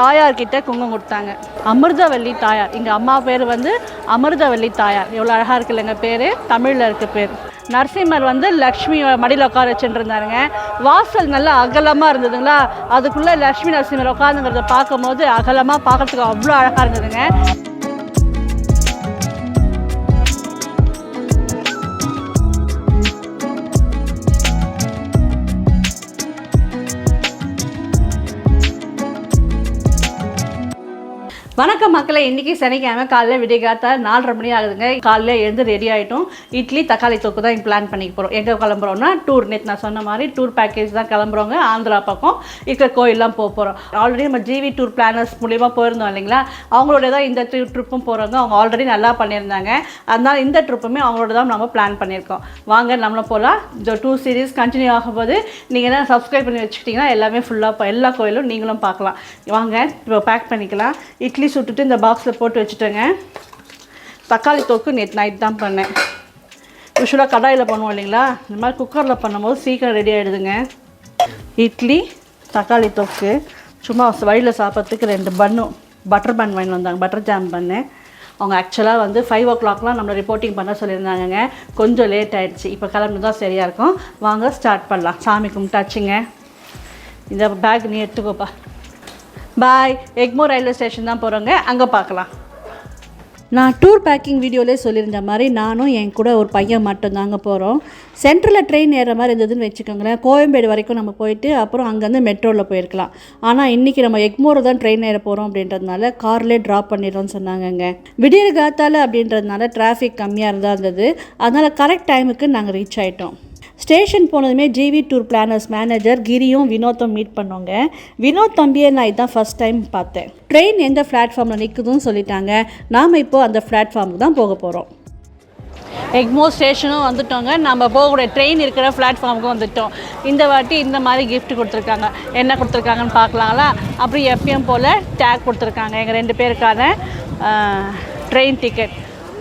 தாயார்கிட்ட குங்குமம் கொடுத்தாங்க. அமிர்தவல்லி தாயார். எங்கள் அம்மா பேர் வந்து அமிர்தவல்லி தாயார். எவ்வளோ அழகாக இருக்குல்லங்க பேர்? தமிழில் இருக்க பேர். நரசிம்மர் வந்து லக்ஷ்மி மடியில் உட்கார வச்சுருந்தாருங்க. வாசல் நல்லா அகலமாக இருந்ததுங்களா? அதுக்குள்ளே லக்ஷ்மி நரசிம்மர் உட்காந்துங்கிறத பார்க்கும்போது அகலமாக பார்க்கறதுக்கு அவ்வளோ அழகாக இருந்ததுங்க. வணக்கம் மக்களை இன்றைக்கி சனிக்கிழமை காலையில் விடிகாத்தா நாலரை மணி ஆகுதுங்க. காலையில் எழுந்து ரெடி ஆகிட்டோம் இட்லி தக்காளி தொக்கு தான் பிளான் பண்ணிக்க போகிறோம் எங்கே கிளம்புறோம்னா டூர் நேற்று நான் சொன்ன மாதிரி டூர் பேக்கேஜ் தான் கிளம்புறோங்க. ஆந்திரா பக்கம். இருக்கிற கோயிலெலாம் போக போகிறோம் ஆல்ரெடி நம்ம ஜிவி டூர் பிளானர்ஸ் மூலியமாக போயிருந்தோம் இல்லைங்களா? அவங்களோட தான் இந்த ட்ரிப்பும் போகிறவங்க அவங்க ஆல்ரெடி நல்லா பண்ணியிருந்தாங்க. அதனால் இந்த ட்ரிப்புமே அவங்களோட தான் நம்ம பிளான் பண்ணியிருக்கோம். வாங்க நம்மளும் போகலாம் இந்த டூ சீரீஸ் கண்டினியூ ஆகும்போது நீங்கள் தான் சப்ஸ்கிரைப் பண்ணி வச்சுக்கிட்டிங்கன்னா எல்லாமே ஃபுல்லாக எல்லா கோயிலும் நீங்களும் பார்க்கலாம். வாங்க இப்போ பேக் பண்ணிக்கலாம். இட்லி இட்லி சுட்டுட்டு இந்த பாக்ஸில் போட்டு வச்சுட்டேங்க. தக்காளி தொக்கு நேற்று நைட் தான் பண்ணேன். யூஸ்வலாக கடாயில் பண்ணுவோம் இல்லைங்களா? இந்த மாதிரி குக்கரில் பண்ணும்போது சீக்கிரம் ரெடி ஆகிடுதுங்க இட்லி தக்காளி தொக்கு சும்மா வழியில் சாப்பிட்றதுக்கு ரெண்டு பண்ணும் பட்டர் பன் வாங்கி வந்தாங்க. பட்டர் ஜாம் பண்ணு அவங்க ஆக்சுவலாக வந்து ஃபைவ் ஓ கிளாக்லாம் நம்மளை ரிப்போர்ட்டிங் பண்ண சொல்லியிருந்தாங்கங்க. கொஞ்சம் லேட் ஆகிடுச்சு இப்போ கிளம்பி தான் சரியாக இருக்கும். வாங்க ஸ்டார்ட் பண்ணலாம். சாமி கும்பிட்டாச்சுங்க. இந்த பேக் நீ எடுத்துக்கோப்பா. பாய் எக்மோ ரயில்வே ஸ்டேஷன் தான் போகிறோங்க அங்கே பார்க்கலாம். நான் டூர் பேக்கிங் வீடியோலே சொல்லியிருந்த மாதிரி நானும் என் கூட ஒரு பையன் மட்டும்தாங்க போகிறோம் சென்ட்ரலில் ட்ரெயின் ஏறுற மாதிரி இருந்ததுன்னு வச்சுக்கோங்களேன். கோயம்பேடு வரைக்கும் நம்ம போயிட்டு அப்புறம் அங்கேருந்து மெட்ரோவில் போயிருக்கலாம். ஆனால் இன்றைக்கி நம்ம எக்மோர் தான் ட்ரெயின் ஏற போகிறோம் அப்படின்றதுனால கார்லேயே ட்ராப் பண்ணிடுறோம்னு சொன்னாங்கங்க. விடியற் காத்தால் அப்படின்றதுனால டிராஃபிக் கம்மியாக இருந்தால் இருந்தது. அதனால் கரெக்ட் டைமுக்கு நாங்கள் ரீச் ஆகிட்டோம் ஸ்டேஷன் போனதுமே ஜிவி டூர் பிளானர்ஸ் மேனேஜர் கிரியும் வினோத்தும் மீட் பண்ணோங்க. வினோத் தம்பியை நான் இதான் ஃபஸ்ட் டைம் பார்த்தேன். ட்ரெயின் எந்த பிளாட்ஃபார்மில் நிற்குதுன்னு சொல்லிட்டாங்க. நாம் இப்போது அந்த பிளாட்ஃபார்முக்கு தான் போக போகிறோம் எக்மோ ஸ்டேஷனும் வந்துட்டோங்க. நம்ம போகக்கூடிய ட்ரெயின் இருக்கிற பிளாட்ஃபார்முக்கு வந்துட்டோம். இந்த வாட்டி இந்த மாதிரி கிஃப்ட் கொடுத்துருக்காங்க. என்ன கொடுத்துருக்காங்கன்னு பார்க்கலாங்களா? அப்புறம் எப்பயும் போல் டேக் கொடுத்துருக்காங்க. எங்கள் ரெண்டு பேருக்கான train ticket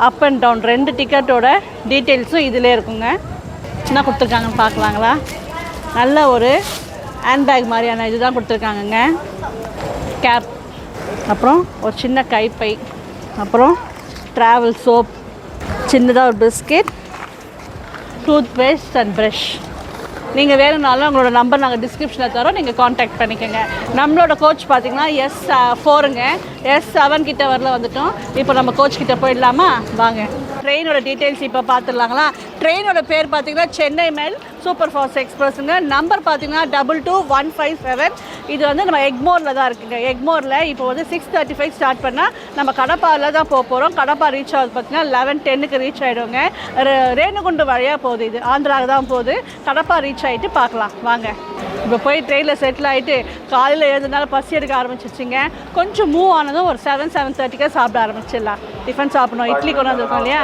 up and down ரெண்டு டிக்கெட்டோட டீட்டெயில்ஸும் இதிலே இருக்குங்க. என்ன கொடுத்துருக்காங்கன்னு பார்க்கலாங்களா? நல்ல ஒரு ஹேண்ட்பேக் மாதிரியான இதுதான் கொடுத்துருக்காங்கங்க. கேப் அப்புறம் ஒரு சின்ன கைப்பை. அப்புறம் ட்ராவல் சோப் சின்னதாக ஒரு biscuit toothpaste and brush நீங்கள் வேணும்னாலும் உங்களோட நம்பர் நாங்கள் டிஸ்கிரிப்ஷனில் தரோம். நீங்கள் காண்டாக்ட் பண்ணிக்கோங்க. நம்மளோட கோச் பார்த்தீங்கன்னா எஸ் ஃபோருங்க எஸ் செவன் கிட்ட வரல வந்துட்டோம். இப்போ நம்ம கோச் கிட்டே போயிடலாமா? வாங்க. ட்ரெயினோட டீட்டெயில்ஸ் இப்போ பார்த்துடலாங்களா ட்ரெயினோட பேர் பார்த்தீங்கன்னா சென்னை மேல் சூப்பர் ஃபாஸ்ட் எக்ஸ்பிரஸுங்க. நம்பர் பார்த்தீங்கன்னா double two one five seven இது வந்து நம்ம எக்மோரில் தான் இருக்குங்க. எக்மோரில் இப்போ வந்து சிக்ஸ் தேர்ட்டி ஃபைவ் ஸ்டார்ட் பண்ணால் நம்ம கடப்பாவில் தான் போக போகிறோம் கடப்பா ரீச் ஆகுது பார்த்தீங்கன்னா லெவன் டென்னுக்கு ரீச் ஆகிடுங்க ரேணுகுண்டு வழியாக போகுது இது. ஆந்திராவுக்கு தான் போகுது. கடப்பா ரீச் ஆகிட்டு பார்க்கலாம் வாங்க. இப்போ போய் ட்ரெயினில் செட்டில் ஆகிட்டு காலையில் எழுந்ததுனால பசி எடுக்க ஆரம்பிச்சிச்சிங்க கொஞ்சம் மூவ் ஆனதும் ஒரு செவன் செவன் தேர்ட்டிக்கே சாப்பிட ஆரம்பிச்சிடலாம். டிஃபன் சாப்பிடணும். இட்லி கொண்டு வந்திருக்கோம் இல்லையா?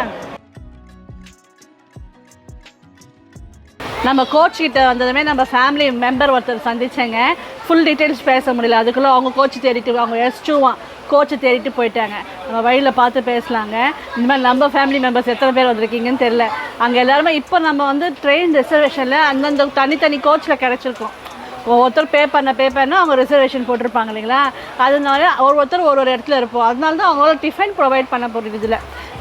நம்ம கோச் கிட்ட வந்ததுமே நம்ம ஃபேமிலி மெம்பர் ஒருத்தர் சந்திச்சேங்க. ஃபுல் டீட்டெயில்ஸ் பேச முடியல. அதுக்குள்ளே அவங்க கோச் தேடிட்டு அவங்க எஸ்டூவான் கோச்சை தேடிட்டு போயிட்டாங்க. நம்ம வழியில் பார்த்து பேசலாங்க. இந்த மாதிரி நம்ம ஃபேமிலி மெம்பர்ஸ் எத்தனை பேர் வந்திருக்கீங்கன்னு தெரில அங்கே எல்லாருமே இப்போ நம்ம வந்து ட்ரெயின் ரிசர்வேஷனில் அந்தந்த தனித்தனி கோச்சில் கிடச்சிருக்கோம். ஒவ்வொருத்தர் பே பண்ண பே பண்ண அவங்க ரிசர்வேஷன் போட்டிருப்பாங்க இல்லைங்களா? அதனால ஒரு ஒருத்தர் ஒரு ஒரு இடத்துல இருப்போம். அதனால தான் அவங்களால டிஃபன் ப்ரொவைட் பண்ண போகிறது இதில்.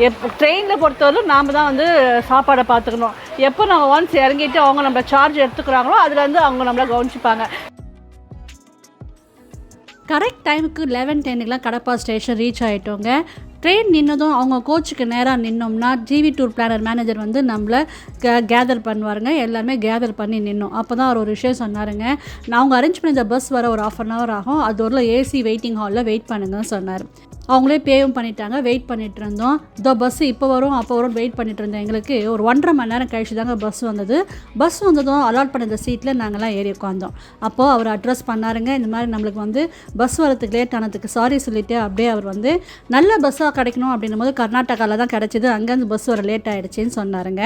எப் ட்ரெயினில் பொறுத்தவரைக்கும் நாம் தான் வந்து சாப்பாடை பார்த்துக்கணும். எப்போ நம்ம ஒன்ஸ் இறங்கிட்டு அவங்க நம்ம சார்ஜ் எடுத்துக்கிறாங்களோ அதுலேருந்து அவங்க நம்மளை கவனிச்சுப்பாங்க. கரெக்ட் டைமுக்கு லெவன் டென்னுக்குலாம் கடப்பா ஸ்டேஷன் ரீச் ஆகிட்டோங்க ட்ரெயின் நின்னதும் அவங்க கோச்சுக்கு நேராக நின்னோம்னா ஜிவி டூர் பிளானர் மேனேஜர் வந்து நம்மளை கே கேதர் பண்ணுவாருங்க. எல்லாருமே கேதர் பண்ணி நின்னோம். அப்போ தான் அவர் ஒரு விஷயம் சொன்னாருங்க. நான் அவங்க அரேஞ்ச் பண்ணி இந்த பஸ் வர ஒரு ஆஃப் அன் ஹவர் ஆகும். அது ஒரு ஏசி வெயிட்டிங் ஹாலில் வெயிட் பண்ணுங்கன்னு சொன்னார். அவங்களே பேவும் பண்ணிட்டாங்க வெயிட் பண்ணிகிட்டு இருந்தோம். இதோ பஸ்ஸு இப்போ வரும் அப்போ வரும் வெயிட் பண்ணிட்டு இருந்தோம். எங்களுக்கு ஒரு ஒன்றரை மணி நேரம் கழிச்சு தாங்க பஸ் வந்தது. பஸ் வந்ததும் அலாட் பண்ண இந்த சீட்டில் நாங்கள்லாம் ஏறி உட்காந்தோம் அப்போது அவர் அட்ரஸ் பண்ணாருங்க. இந்த மாதிரி நம்மளுக்கு வந்து பஸ் வரதுக்கு லேட் ஆனதுக்கு சாரி சொல்லிட்டு அப்படியே அவர் வந்து நல்ல பஸ்ஸாக கிடைக்கணும் அப்படின்னும் போது கர்நாடகாவில் தான் கிடச்சிது. அங்கேருந்து பஸ் வர லேட் ஆகிடுச்சின்னு சொன்னாருங்க.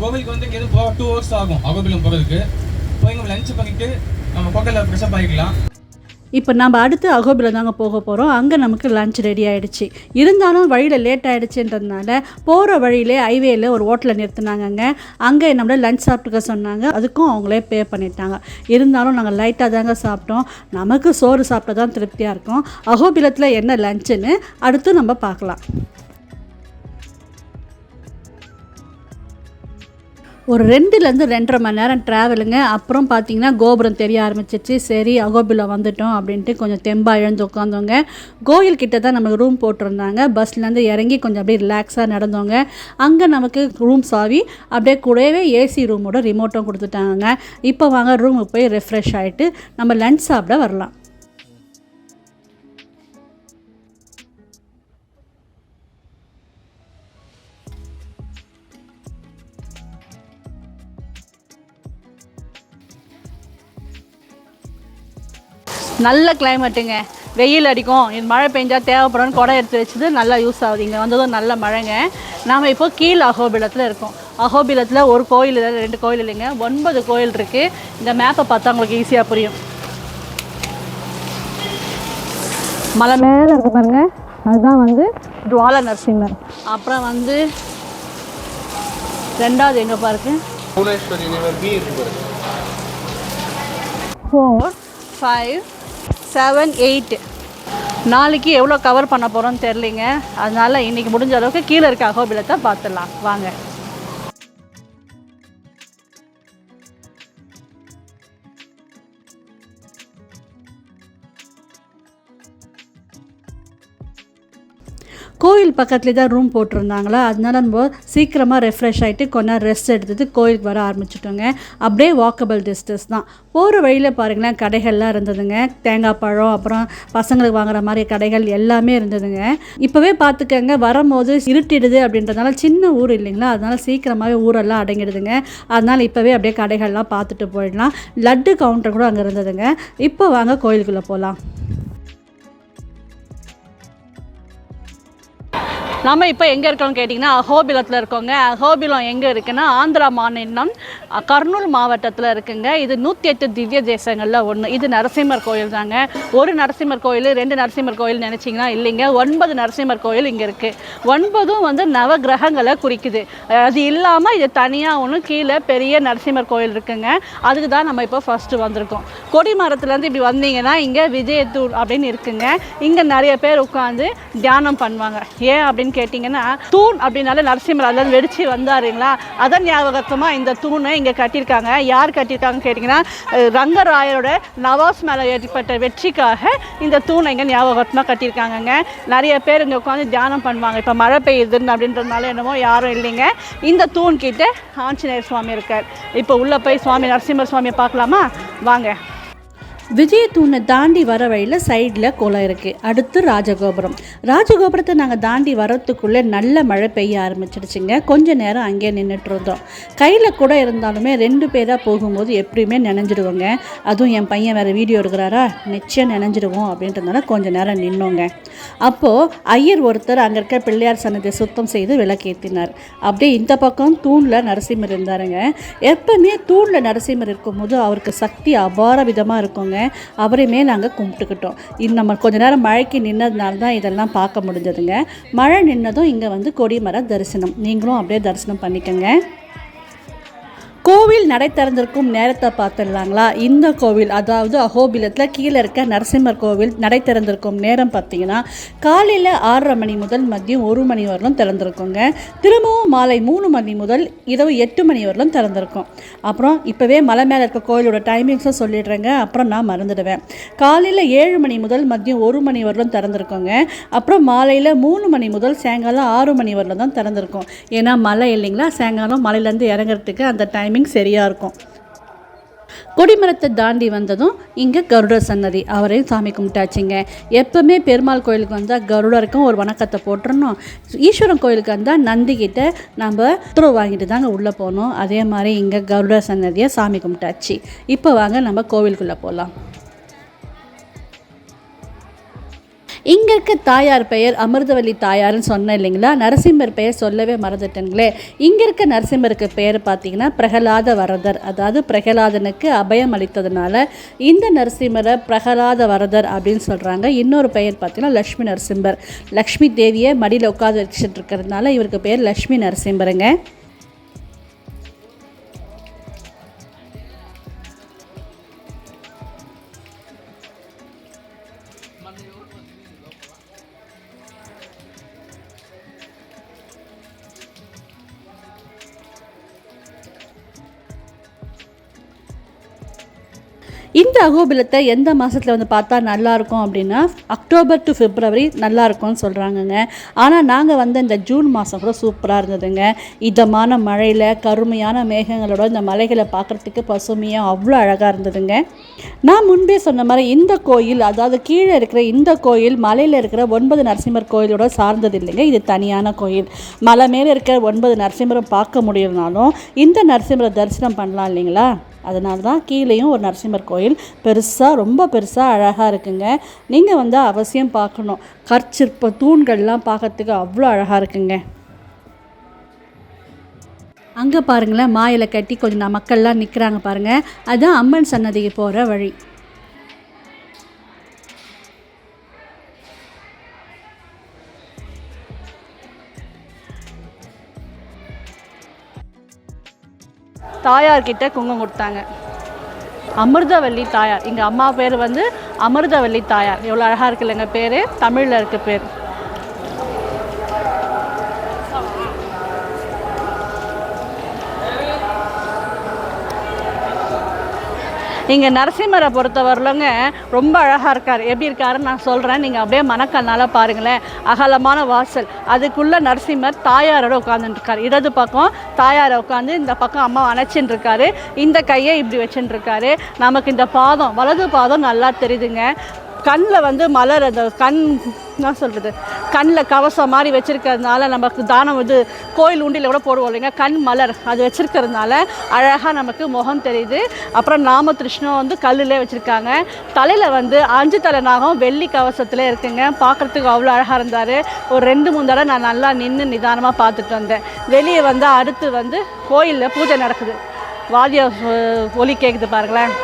கோவிலுக்கு வந்து இங்கேருந்து டூ ஹவர்ஸ் ஆகும். அகோபிலம் போகிறதுக்கு போய் லஞ்ச் பண்ணிட்டு நம்ம கோட்டையில் ஃப்ரெஷ்அப் ஆகிக்கலாம் இப்போ நம்ம அடுத்து அகோபியில் தாங்க போக போகிறோம் அங்கே நமக்கு லஞ்ச் ரெடி ஆகிடுச்சு இருந்தாலும் வழியில் லேட் ஆகிடுச்சுன்றதுனால போகிற வழியிலே ஹைவேயில் ஒரு ஹோட்டலில் நிறுத்தினாங்கங்க. அங்கே நம்மளை லஞ்ச் சாப்பிட்டுக்க சொன்னாங்க. அதுக்கும் அவங்களே பே பண்ணிட்டாங்க. இருந்தாலும் நாங்கள் லைட்டாக தாங்க சாப்பிட்டோம். நமக்கு சோறு சாப்பிட்டா தான் திருப்தியாக இருக்கும். அகோபிலத்தில் என்ன லஞ்சுன்னு அடுத்து நம்ம பார்க்கலாம். ஒரு ரெண்டுலேருந்து ரெண்டரை மணி நேரம் ட்ராவலுங்க அப்புறம் பார்த்தீங்கன்னா கோபுரம் தெரிய ஆரம்பிச்சிச்சு. சரி அகோபில வந்துட்டோம் அப்படின்ட்டு கொஞ்சம் தெம்பா எழுந்து உட்காந்தோங்க கோயில் கிட்ட தான் நமக்கு ரூம் போட்டிருந்தாங்க. பஸ்லேருந்து இறங்கி கொஞ்சம் அப்படியே ரிலாக்ஸாக நடந்தோங்க. அங்கே நமக்கு ரூம் சாவி அப்படியே கூடவே ஏசி ரூமோட ரிமோட்டும் கொடுத்துட்டாங்க. இப்போ வாங்க ரூமுக்கு போய் ரெஃப்ரெஷ் ஆகிட்டு நம்ம லன்ச் சாப்பிட வரலாம். நல்ல கிளைமேட்டுங்க வெயில் அடிக்கும். இது மழை பெஞ்சா தேவைப்படும்னு குடம் எடுத்து வச்சது நல்லா யூஸ் ஆகுது. இங்கே வந்ததும் நல்ல மழைங்க. நாம் இப்போ கீழ் அகோபிலத்தில் இருக்கோம். அகோபிலத்தில் ஒரு கோயில் இல்லை ரெண்டு கோயில் இல்லைங்க. ஒன்பது கோயில் இருக்குது இந்த மேப்பை பார்த்தா உங்களுக்கு ஈஸியாக புரியும். மலை மேலே இருக்கு பாருங்க. அதுதான் வந்து ஜுவால நரசிம்மர். அப்புறம் வந்து ரெண்டாவது எங்கே பாருக்கு? ஃபோர் ஃபைவ் செவன் எயிட் நாளைக்கு எவ்வளோ கவர் பண்ண போகிறோம்னு தெரிலிங்க அதனால் இன்னைக்கு முடிஞ்ச அளவுக்கு கீழே இருக்க அகோபிலத்தை பார்த்துடலாம். வாங்க. கோயில் பக்கத்துலேயே தான் ரூம் போட்டிருந்தாங்களா? அதனால நம்ம சீக்கிரமாக ரெஃப்ரெஷ் ஆகிட்டு கொஞ்ச நேரம் ரெஸ்ட் எடுத்துட்டு கோயிலுக்கு வர ஆரம்பிச்சிட்டோங்க. அப்படியே வாக்கபிள் டிஸ்டன்ஸ் தான். போகிற வழியில் பாருங்களேன் கடைகள்லாம் இருந்ததுங்க. தேங்காய் பழம் அப்புறம் பசங்களுக்கு வாங்குற மாதிரி கடைகள் எல்லாமே இருந்ததுங்க. இப்போவே பார்த்துக்கங்க வரும்போது இருட்டிடுது அப்படின்றதுனால சின்ன ஊர் இல்லைங்களா? அதனால் சீக்கிரமாகவே ஊரெல்லாம் அடங்கிடுதுங்க. அதனால் இப்போவே அப்படியே கடைகள்லாம் பார்த்துட்டு போயிடலாம். லட்டு கவுண்டர் கூட அங்கே இருந்ததுங்க. இப்போ வாங்க கோயிலுக்குள்ளே போகலாம். நம்ம இப்போ எங்கே இருக்கோம்னு கேட்டிங்கன்னா அஹோபிலத்தில் இருக்கோங்க. அஹோபிலம் எங்கே இருக்குன்னா ஆந்திரா மாநிலம் கர்னூல் மாவட்டத்தில் இருக்குங்க. இது நூற்றி எட்டு திவ்ய தேசங்களில் ஒன்று இது நரசிம்மர் கோயில் தாங்க. ஒரு நரசிம்மர் கோயில் ரெண்டு நரசிம்மர் கோயில் நினச்சிங்கன்னா இல்லைங்க. ஒன்பது நரசிம்மர் கோயில் இங்கே இருக்குது ஒன்பதும் வந்து நவ கிரகங்களை குறிக்குது. அது இல்லாமல் இது தனியாக ஒன்று கீழே பெரிய நரசிம்மர் கோயில் இருக்குங்க. அதுக்கு தான் நம்ம இப்போ ஃபஸ்ட்டு வந்திருக்கோம். கொடிமரத்துலேருந்து இப்படி வந்தீங்கன்னா இங்கே விஜயத்தூர் அப்படின்னு இருக்குங்க. இங்கே நிறைய பேர் உட்காந்து தியானம் பண்ணுவாங்க. ஏன் அப்படின்னு கேட்டிங்கன்னா தூண் அப்படின்னாலே நரசிம்மர் அதில் வெடிச்சு வந்தாருங்களா? அதன் ஞாபகத்தமாக இந்த தூணை இங்கே கட்டியிருக்காங்க. யார் கட்டியிருக்காங்கன்னு கேட்டிங்கன்னா ரங்கராயரோட நவாஸ் மேலே ஏற்பட்ட வெற்றிக்காக இந்த தூணை இங்கே ஞாபகத்தமாக கட்டியிருக்காங்கங்க. நிறைய பேர் இங்கே உட்காந்து தியானம் பண்ணுவாங்க. இப்போ மழை பெய்யுதுன்னு அப்படின்றதுனால என்னமோ யாரும் இல்லைங்க. இந்த தூண்கிட்ட ஆஞ்சநேயர் சுவாமி இருக்கார். இப்போ உள்ளே போய் சுவாமி நரசிம்மர் சுவாமியை பார்க்கலாமா? வாங்க. விஜயத்தூணை தாண்டி வர வழியில் சைடில் குளம் இருக்குது அடுத்து ராஜகோபுரம். ராஜகோபுரத்தை நாங்கள் தாண்டி வரத்துக்குள்ளே நல்ல மழை பெய்ய ஆரம்பிச்சிடுச்சுங்க. கொஞ்ச நேரம் அங்கேயே நின்றுட்டு இருந்தோம் கையில் கூட இருந்தாலுமே ரெண்டு பேராக போகும்போது எப்படியுமே நினைஞ்சிடுவோங்க. அதுவும் என் பையன் வேறு வீடியோ எடுக்கிறாரா? நிச்சயம் நினைஞ்சிடுவோம் அப்படின்றதுனால கொஞ்சம் நேரம் நின்னோங்க. அப்போது ஐயர் ஒருத்தர் அங்கே இருக்க பிள்ளையார் சன்னதியை சுத்தம் செய்து விளக்கேற்றினார் அப்படியே இந்த பக்கம் தூணில் நரசிம்மர் இருந்தாருங்க. எப்பவுமே தூணில் நரசிம்மர் இருக்கும்போது அவருக்கு சக்தி அபார விதமாக இருக்குங்க. அவரையுமே நாங்கள் கும்பிட்டுக்கிட்டோம். இது நம்ம கொஞ்ச நேரம் மழைக்கு நின்னதுனால தான் இதெல்லாம் பார்க்க முடிஞ்சதுங்க. மழை நின்னதும் இங்கே வந்து கொடிமர தரிசனம். நீங்களும் அப்படியே தரிசனம் பண்ணிக்கோங்க. கோவில் நடை திறந்திருக்கும் நேரத்தை பார்த்துடலாங்களா? இந்த கோவில் அதாவது அகோபிலத்தில் கீழே இருக்க நரசிம்மர் கோவில் நடை திறந்திருக்கும் நேரம் பார்த்தீங்கன்னா காலையில் ஆறரை மணி முதல் மதியம் ஒரு மணி வரலும் திறந்திருக்குங்க. திரும்பவும் மாலை மூணு மணி முதல் இரவு எட்டு மணி வரலும் திறந்திருக்கும். அப்புறம் இப்போவே மலை மேலே இருக்க கோவிலோட டைமிங்ஸும் சொல்லிடுறேங்க. அப்புறம் நான் மறந்துடுவேன். காலையில் ஏழு மணி முதல் மதியம் ஒரு மணி வரலும் திறந்திருக்குங்க. அப்புறம் மாலையில் மூணு மணி முதல் சாயங்காலம் ஆறு மணி வரலும் தான் திறந்திருக்கும். ஏன்னா மலை இல்லைங்களா? சாயங்காலம் மலையிலேருந்து இறங்குறதுக்கு அந்த டைம் டைமிங் சரியாக இருக்கும். கொடிமரத்தை தாண்டி வந்ததும் இங்கே கருடர் சன்னதி. அவரையும் சாமி கும்பிட்டாச்சுங்க. எப்பவுமே பெருமாள் கோயிலுக்கு வந்தால் கருடருக்கும் ஒரு வணக்கத்தை போட்டுருணும் ஈஸ்வரன் கோயிலுக்கு வந்தால் நந்திக்கிட்ட நம்ம உத்தரவு வாங்கிட்டு தாங்க உள்ளே போகணும். அதே மாதிரி இங்கே கருடர் சன்னதியை சாமி கும்பிட்டாச்சு. இப்போ வாங்க நம்ம கோவிலுக்குள்ளே போகலாம் இங்கே இருக்க தாயார் பெயர் அமிர்தவல்லி தாயார்னு சொன்னேன் இல்லைங்களா? நரசிம்மர் பெயர் சொல்லவே மறந்துட்டேங்களே இங்கே இருக்க நரசிம்மருக்கு பெயர் பார்த்தீங்கன்னா பிரகலாத வரதர். அதாவது பிரகலாதனுக்கு அபயம் அளித்ததுனால இந்த நரசிம்மரை பிரகலாத வரதர் அப்படின்னு சொல்கிறாங்க இன்னொரு பெயர் பார்த்தீங்கன்னா லக்ஷ்மி நரசிம்மர். லக்ஷ்மி தேவியை மடியில் உட்காந்து வச்சுட்டு இருக்கிறதுனால இவருக்கு பேர் லக்ஷ்மி நரசிம்மருங்க. இந்த அகோபிலத்தை எந்த மாதத்தில் வந்து பார்த்தா நல்லாயிருக்கும் அப்படின்னா அக்டோபர் டு பிப்ரவரி நல்லா இருக்கும்னு சொல்கிறாங்கங்க ஆனால் நாங்கள் வந்து இந்த ஜூன் மாதம் கூட சூப்பராக இருந்ததுங்க. இதமான மழையில் கருமையான மேகங்களோட இந்த மலைகளை பார்க்குறதுக்கு பசுமையாக அவ்வளோ அழகாக இருந்ததுங்க. நான் முன்பே சொன்ன மாதிரி இந்த கோயில் அதாவது கீழே இருக்கிற இந்த கோயில் மலையில் இருக்கிற ஒன்பது நரசிம்மர் கோயிலோட சார்ந்தது இல்லைங்க. இது தனியான கோயில். மலை மேலே இருக்கிற ஒன்பது நரசிம்மரம் பார்க்க முடியலனாலும் இந்த நரசிம்மரை தரிசனம் பண்ணலாம் இல்லைங்களா? அதனால தான் கீழேயும் ஒரு நரசிம்மர் கோயில் பெருசாக ரொம்ப பெருசாக அழகாக இருக்குங்க. நீங்கள் வந்து அவசியம் பார்க்கணும். கற்சிற்ப தூண்கள்லாம் பார்க்கறதுக்கு அவ்வளோ அழகாக இருக்குங்க. அங்கே பாருங்களேன் மாயில கட்டி கொஞ்சம் மக்கள்லாம் நிற்கிறாங்க பாருங்கள் அதுதான் அம்மன் சன்னதிக்கு போகிற வழி. தாயார்கிட்ட குங்குமம் கொடுத்தாங்க. அமிர்தவல்லி தாயார். எங்கள் அம்மா பேர் வந்து அமிர்தவல்லி தாயார். எவ்வளோ அழகாக இருக்குல்லங்க பேர்? தமிழில் இருக்க பேர். இங்கே நரசிம்மரை பொறுத்தவரையிலங்க ரொம்ப அழகாக இருக்கார். எப்படி இருக்காருன்னு நான் சொல்கிறேன் நீங்கள் அப்படியே மனக்கண்ணால் பாருங்களேன். அகலமான வாசல். அதுக்குள்ளே நரசிம்மர் தாயாரோட உட்காந்துட்டுருக்கார் இடது பக்கம் தாயாரை உட்காந்து இந்த பக்கம் அம்மா அணைச்சின்னு இருக்காரு. இந்த கையை இப்படி வச்சுட்டுருக்காரு நமக்கு இந்த பாதம் வலது பாதம் நல்லா தெரியுதுங்க. கண்ணில் வந்து மலர் அந்த கண் என்ன சொல்கிறது கண்ணில் கவசம் மாதிரி வச்சுருக்கிறதுனால நமக்கு தானம் இது கோயில் உண்டியில் கூட போடுவோம் இல்லைங்க கண் மலர் அது வச்சுருக்கிறதுனால அழகாக நமக்கு முகம் தெரியுது. அப்புறம் நாம திருஷ்ணம் வந்து கல்லுலே வச்சுருக்காங்க. தலையில் வந்து அஞ்சு தலை நாகம் வெள்ளி கவசத்தில் இருக்குங்க. பார்க்குறதுக்கு அவ்வளோ அழகாக இருந்தார். ஒரு ரெண்டு மூணு தடவை நான் நல்லா நின்று நிதானமாக பார்த்துட்டு வந்தேன். வெளியே வந்து அடுத்து வந்து கோயிலில் பூஜை நடக்குது. வாத்திய ஒலி கேட்குது பாருங்களேன்.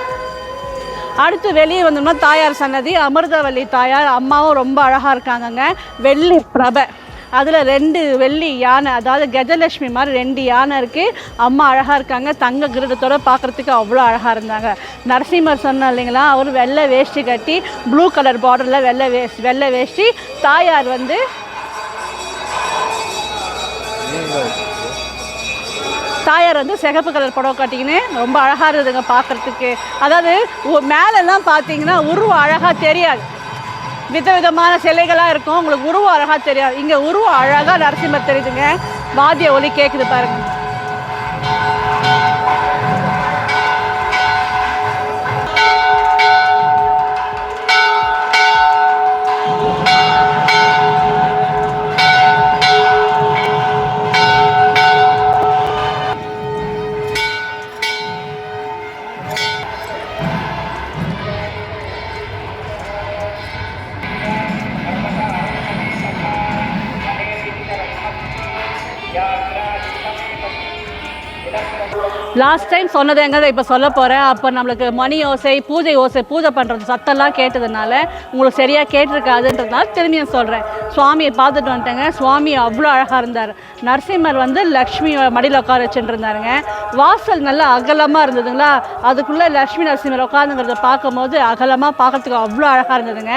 அடுத்து வெளியே வந்தோம்னா தாயார் சன்னதி அமிர்தவல்லி தாயார் அம்மாவும் ரொம்ப அழகாக இருக்காங்கங்க. வெள்ளி பிரபை. அதில் ரெண்டு வெள்ளி யானை அதாவது கஜலட்சுமி மாதிரி ரெண்டு யானை இருக்குது அம்மா அழகாக இருக்காங்க. தங்க கிரீடத்தோட பார்க்குறதுக்கு அவ்வளோ அழகாக இருந்தாங்க. நரசிம்மர் சொன்ன இல்லைங்களா அவர் வெள்ளை வேஷ்டி கட்டி ப்ளூ கலர் பார்டரில் வெள்ளை வேஷ் வெள்ளை வேஷ்டி. தாயார் வந்து தாயார் வந்து சிகப்பு கலர் புடவை கட்டிக்கின்னு ரொம்ப அழகாக இருந்ததுங்க பார்க்குறதுக்கு. அதாவது உ- மேலெல்லாம் பார்த்தீங்கன்னா உருவம் அழகாக தெரியாது. விதவிதமான சிலைகளாக இருக்கும். உங்களுக்கு உருவம் அழகாக தெரியாது. இங்கே உருவம் அழகாக நரசிம்மர் தெரியுதுங்க. வாத்திய ஒலி கேட்குது பாருங்கள் பாருங்க லாஸ்ட் டைம் சொன்னது எங்கே இப்போ சொல்ல போகிறேன் அப்போ நம்மளுக்கு மணி ஓசை பூஜை ஓசை பூஜை பண்ணுறது சத்தம்லாம் கேட்டதுனால உங்களுக்கு சரியாக கேட்டிருக்காதுன்றதுனால திரும்பி நான் சொல்கிறேன் சுவாமியை பார்த்துட்டு வந்துட்டேங்க. சுவாமி அவ்வளோ அழகாக இருந்தார். நரசிம்மர் வந்து லக்ஷ்மி மடியில் உட்கார வச்சுட்டு இருந்தாருங்க வாசல் நல்லா அகலமாக இருந்ததுங்களா? அதுக்குள்ளே லக்ஷ்மி நரசிம்மர் உட்காந்துங்கிறத பார்க்கும்போது அகலமாக பார்க்கறதுக்கு அவ்வளோ அழகாக இருந்ததுங்க.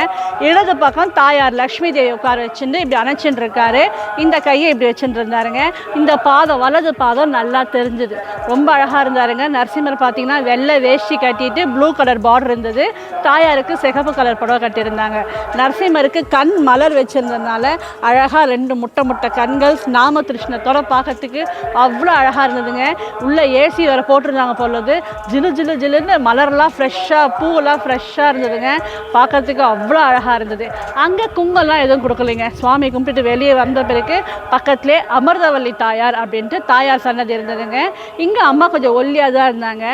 இடது பக்கம் தாயார் லக்ஷ்மி தேவி உட்கார வச்சுட்டு இப்படி அணைச்சிட்டு இருக்காரு இந்த கையை இப்படி வச்சுட்டு இருந்தாருங்க இந்த பாதம் வலது பாதம் நல்லா தெரிஞ்சுது. ரொம்ப அழகாக இருந்தாருங்க. நரசிம்மர் பார்த்தீங்கன்னா வெள்ளை வேஷ்டி கட்டிட்டு ப்ளூ கலர் பார்டர் இருந்தது. தாயாருக்கு சிகப்பு கலர் புடவை கட்டியிருந்தாங்க. நரசிம்மருக்கு கண் மலர் வச்சுருந்ததுனால அழகாக ரெண்டு முட்டை முட்டை கண்கள் நாம திருஷ்ணத்தோட பார்க்கறதுக்கு அவ்வளோ அழகாக இருந்ததுங்க. உள்ளே ஏசி வேறு போட்டிருந்தாங்க பொழுது ஜிலு ஜிலு ஜிலுன்னு மலர்லாம் ஃப்ரெஷ்ஷாக பூவெல்லாம் ஃப்ரெஷ்ஷாக இருந்ததுங்க. பார்க்கறதுக்கு அவ்வளோ அழகாக இருந்தது. அங்கே குங்கெல்லாம் எதுவும் கொடுக்கலைங்க. சுவாமி கும்பிட்டு வெளியே வந்த பிறகு பக்கத்துலேயே அமிர்தவல்லி தாயார் அப்படின்ட்டு தாயார் சன்னதி இருந்ததுங்க. இங்கே அம்மா கொஞ்சம் ஒல்லியாக தான் இருந்தாங்க.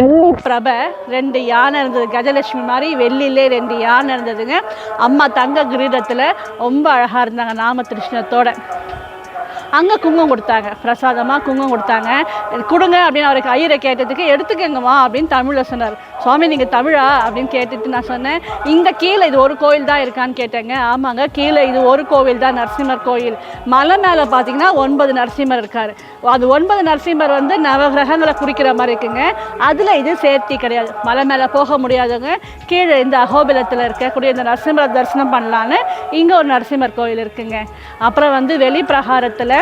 வெள்ளி பிரபை ரெண்டு யானை இருந்தது. கஜலட்சுமி மாதிரி வெள்ளிலே ரெண்டு யானை இருந்ததுங்க. அம்மா தங்க கிரீடத்தில் ரொம்ப அழகாக இருந்தாங்க நாம திருஷ்ணத்தோட. அங்கே குங்குமம் கொடுத்தாங்க. பிரசாதமாக குங்குமம் கொடுத்தாங்க. கொடுங்க அப்படின்னு அவருக்கு ஐயரை கேட்டதுக்கு எடுத்துக்கங்கம்மா அப்படின்னு தமிழில் சொன்னார். சுவாமி நீங்கள் தமிழா? அப்படின்னு கேட்டுட்டு நான் சொன்னேன். இங்கே கீழே இது ஒரு கோயில் தான் இருக்கான்னு கேட்டேங்க. ஆமாங்க கீழே இது ஒரு கோவில் தான் நரசிம்மர் கோயில். மலை மேலே பார்த்தீங்கன்னா ஒன்பது நரசிம்மர் இருக்கார். அது ஒன்பது நரசிம்மர் வந்து நவகிரகங்களை குறிக்கிற மாதிரி இருக்குங்க. அதில் இது சேர்த்தி கிடையாது. மலை மேலே போக முடியாதவங்க கீழே இந்த அகோபிலத்தில் இருக்கக்கூடிய இந்த நரசிம்மரை தரிசனம் பண்ணலான்னு இங்கே ஒரு நரசிம்மர் கோயில் இருக்குங்க. அப்புறம் வந்து வெளி பிரகாரத்தில்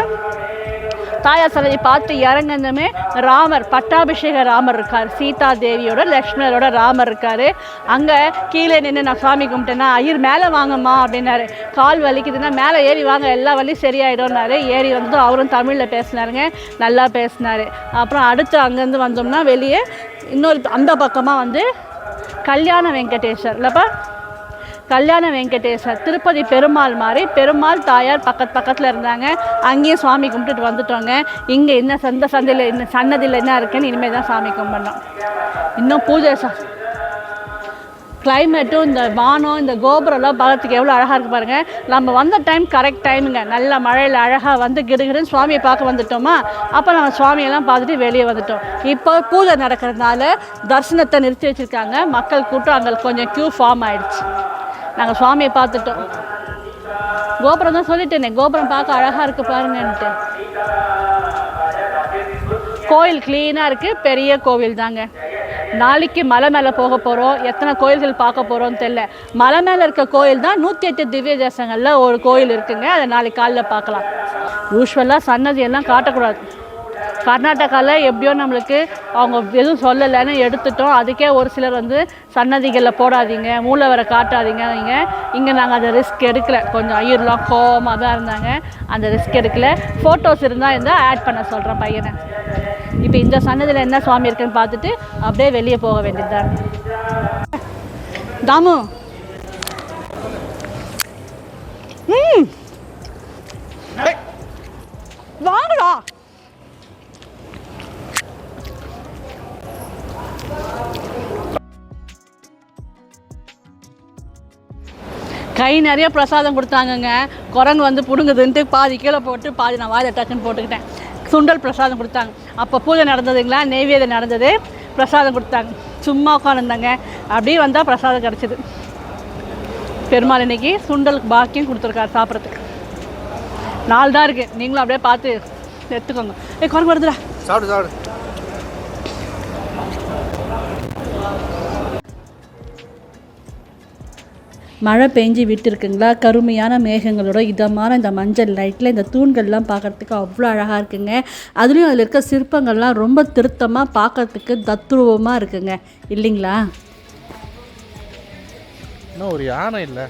தாயார் சன்னதி பார்த்து இறங்குனதுமே ராமர் பட்டாபிஷேக ராமர் இருக்கார். சீதா தேவியோட லக்ஷ்மணரோட ராமர் இருக்கார். அங்கே கீழே நின்று நான் சாமி கும்பிட்டேன்னா ஐயர் மேலே வாங்கம்மா அப்படின்னாரு. கால் வலிக்குதுன்னா மேலே ஏறி வாங்க எல்லா வழியும் சரியாயிடும்னாரு. ஏறி வந்து அவரும் தமிழில் பேசினாருங்க. நல்லா பேசினார். அப்புறம் அடுத்து அங்கேருந்து வந்தோம்னா வெளியே இன்னொரு அந்த பக்கமாக வந்து கல்யாண வெங்கடேஸ்வர் இல்லைப்பா? கல்யாண வெங்கடேசர் திருப்பதி பெருமாள் மாதிரி பெருமாள் தாயார் பக்கத்து பக்கத்தில் இருந்தாங்க. அங்கேயும் சுவாமி கும்பிட்டுட்டு வந்துட்டோங்க. இங்கே என்ன சந்த சந்தையில் என்ன சன்னதியில் என்ன இருக்குன்னு இனிமேல் தான் சாமி கும்பிடணும். இன்னும் பூஜை சா கிளைமேட்டும் இந்த வானம் இந்த கோபுரம்லாம் பார்க்கறதுக்கு எவ்வளோ அழகாக இருக்குது பாருங்கள் நம்ம வந்த டைம் கரெக்ட் டைமுங்க நல்ல மழையில் அழகாக வந்து கிடுகிடுன்னு சுவாமியை பார்க்க வந்துட்டோமா? அப்போ நம்ம சுவாமியெல்லாம் பார்த்துட்டு வெளியே வந்துட்டோம். இப்போ பூஜை நடக்கிறதுனால தரிசனத்தை நிறுத்தி வச்சுருக்காங்க. மக்கள் கூட்டம் அங்கே கொஞ்சம் க்யூ ஃபார்ம் ஆயிடுச்சு. நாங்கள் சுவாமியை பார்த்துட்டோம். கோபுரம் தான் சொல்லிட்டேனே கோபுரம் பார்க்க அழகாக இருக்குது பாருங்கன்ட்டு. கோயில் க்ளீனாக இருக்குது பெரிய கோவில் தாங்க. நாளைக்கு மலை மேலே போக போகிறோம் எத்தனை கோயில்கள் பார்க்க போகிறோம்னு தெரில மலை மேலே இருக்க கோயில் தான் நூற்றி எட்டு திவ்ய தேசங்களில் ஒரு கோயில் இருக்குங்க. அதை நாளைக்கு காலைல பார்க்கலாம். யூஸ்வலாக சன்னதி எல்லாம் காட்டக்கூடாது. கர்நாடகாவில் எப்படியோ நம்மளுக்கு அவங்க எதுவும் சொல்லலைன்னு எடுத்துட்டோம். அதுக்கே ஒரு சிலர் வந்து சன்னதிகளில் போடாதீங்க மூளை வர காட்டாதீங்க நீங்கள் இங்கே நாங்கள் அந்த ரிஸ்க் எடுக்கல. கொஞ்சம் ஐயர்லாம் கோவமாக தான் இருந்தாங்க. அந்த ரிஸ்க் எடுக்கல. ஃபோட்டோஸ் இருந்தால் இருந்தால் ஆட் பண்ண சொல்கிறேன் பையனை. இப்போ இந்த சன்னதியில் என்ன சுவாமி இருக்குன்னு பார்த்துட்டு அப்படியே வெளியே போக வேண்டியதுதான். தாமு. ம். வாங்கடா. கை நிறைய பிரசாதம் கொடுத்தாங்கங்க. குரங்கு வந்து பிடுங்குதுன்ட்டு பாதி கீழே போட்டு பாதி நான் வாயில் டக்குன்னு போட்டுக்கிட்டேன். சுண்டல் பிரசாதம் கொடுத்தாங்க. அப்போ பூஜை நடந்ததுங்களா? நெய்வேதியம் நடந்தது. பிரசாதம் கொடுத்தாங்க. சும்மா உட்காந்துருந்தாங்க. அப்படியே வந்தால் பிரசாதம் கிடச்சிது. பெருமாள் இன்னைக்கு சுண்டலுக்கு பாக்கியம் கொடுத்துருக்காரு சாப்பிட்றதுக்கு. நாலு தான் இருக்குது நீங்களும் அப்படியே பார்த்து எடுத்துக்கோங்க. ஏ குரங்கு வருதுடா. சாப்பிடு சாப்பிடு. மழை பெஞ்சு விட்டுருக்குங்களா? கருமையான மேகங்களோட இதமான இந்த மஞ்சள் லைட்டில் இந்த தூண்கள்லாம் பார்க்கறதுக்கு அவ்வளோ அழகாக இருக்குங்க. அதுலேயும் அதில் இருக்க சிற்பங்கள்லாம் ரொம்ப திருத்தமாக பார்க்கறதுக்கு தத்ரூபமாக இருக்குங்க. இல்லைங்களா? இன்னும் ஒரு யானை இல்லை.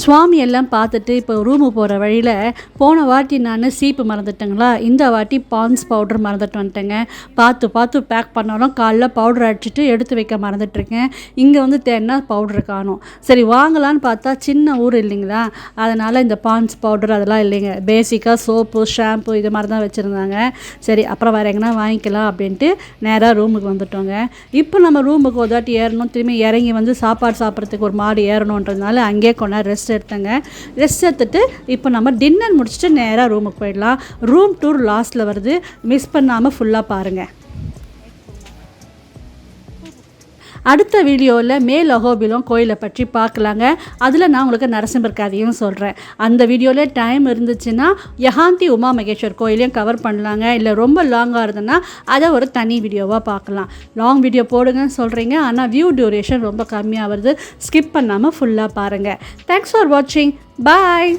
சுவாமி எல்லாம் பார்த்துட்டு இப்போ ரூமு போகிற வழியில் போன வாட்டி நான் சீப்பு மறந்துட்டேங்களா? இந்த வாட்டி பான்ஸ் பவுடர் மறந்துட்டு வந்துட்டேங்க. பார்த்து பார்த்து பேக் பண்ணாலும் காலைல பவுடர் அடிச்சுட்டு எடுத்து வைக்க மறந்துட்டுருக்கேன். இங்கே வந்து தேன்னா பவுடர் காணும். சரி வாங்கலான்னு பார்த்தா சின்ன ஊர் இல்லைங்களா? அதனால் இந்த பான்ஸ் பவுடர் அதெல்லாம் இல்லைங்க. பேசிக்காக சோப்பு ஷாம்பு இது மாதிரி தான் வச்சுருந்தாங்க. சரி அப்புறம் வேறு எங்கன்னா வாங்கிக்கலாம் அப்படின்ட்டு நேராக ரூமுக்கு வந்துட்டோங்க. இப்போ நம்ம ரூமுக்கு ஒரு தாட்டி ஏறணும். திரும்பி இறங்கி வந்து சாப்பாடு சாப்பிட்றதுக்கு ஒரு மாடு ஏறணுன்றதுனால அங்கேயே கொண்டா ரெஸ்ட் எடுத்தேங்க. ரெஸ்ட் எடுத்துட்டு இப்போ நம்ம டின்னர் முடிச்சுட்டு நேராக ரூமுக்கு போயிடலாம். ரூம் டூர் லாஸ்ட்டில் வருது. மிஸ் பண்ணாமல் ஃபுல்லாக பாருங்கள் அடுத்த வீடியோவில் மேல் அகோபிலம் கோயிலை பற்றி பார்க்கலாங்க. அதில் நான் உங்களுக்கு நரசிம்மர் கதையும் சொல்கிறேன் அந்த வீடியோவில் டைம் இருந்துச்சுன்னா யகாந்தி உமா மகேஸ்வர் கோயிலையும் கவர் பண்ணலாங்க. இல்லை ரொம்ப லாங்காக இருந்ததுன்னா அதை ஒரு தனி வீடியோவாக பார்க்கலாம். லாங் வீடியோ போடுங்கன்னு சொல்கிறீங்க ஆனால் வியூ டியூரேஷன் ரொம்ப கம்மியாக வருது. ஸ்கிப் பண்ணாமல் ஃபுல்லாக பாருங்கள் தேங்க்ஸ் ஃபார் வாட்சிங் பாய்